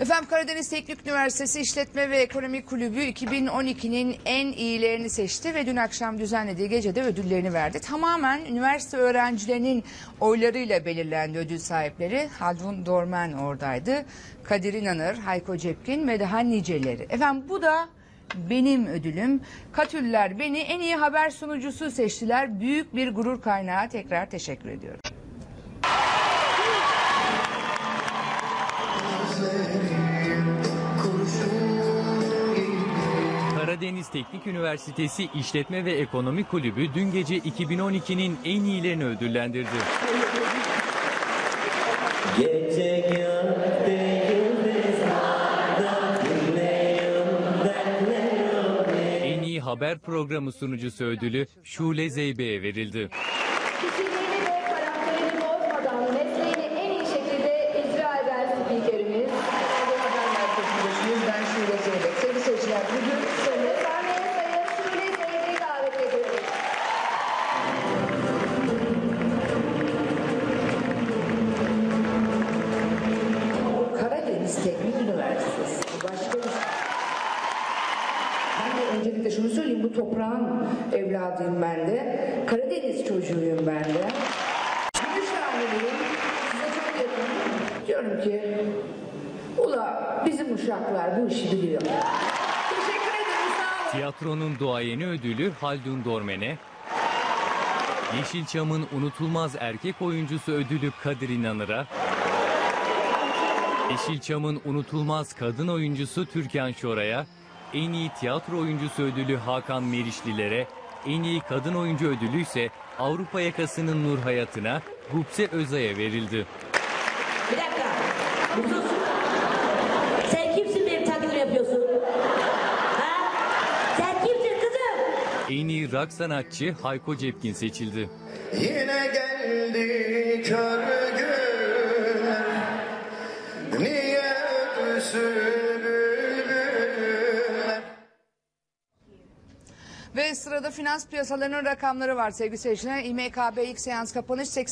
Efendim Karadeniz Teknik Üniversitesi İşletme ve Ekonomi Kulübü 2012'nin en iyilerini seçti ve dün akşam düzenlediği gecede ödüllerini verdi. Tamamen üniversite öğrencilerinin oylarıyla belirlendi ödül sahipleri. Haldun Dorman oradaydı. Kadir İnanır, Hayko Cepkin ve daha niceleri. Efendim bu da benim ödülüm. Katüller beni en iyi haber sunucusu seçtiler. Büyük bir gurur kaynağı. Tekrar teşekkür ediyorum. Karadeniz Teknik Üniversitesi İşletme ve Ekonomi Kulübü dün gece 2012'nin en iyilerini ödüllendirdi. Gece En iyi haber programı sunucusu ödülü Şule Zeybe'ye verildi. Bu toprağın evladıyım ben de. Karadeniz çocuğuyum ben de. Gümüşhaneliyim. Size çok yakınım. Diyorum ki ula bizim uşaklar bu işi biliyor. Teşekkür ederim. Sağ olun. Tiyatronun duayeni ödülü Haldun Dormen'e, Yeşilçam'ın unutulmaz erkek oyuncusu ödülü Kadir İnanır'a, Yeşilçam'ın unutulmaz kadın oyuncusu Türkan Şoray'a, en iyi tiyatro oyuncusu ödülü Hakan Merişlilere, en iyi kadın oyuncu ödülü ise Avrupa yakasının Nur Hayat'ına, Gupse Özay'a verildi. Bir dakika. Sus. Sen kimsin benim taklidimi yapıyorsun? Ha? Sen kimsin kızım? En iyi rock sanatçı Hayko Cepkin seçildi. Yine geldi kör günler Ve sırada finans piyasalarının rakamları var sevgili seyirciler. İMKB ilk seans kapanış 80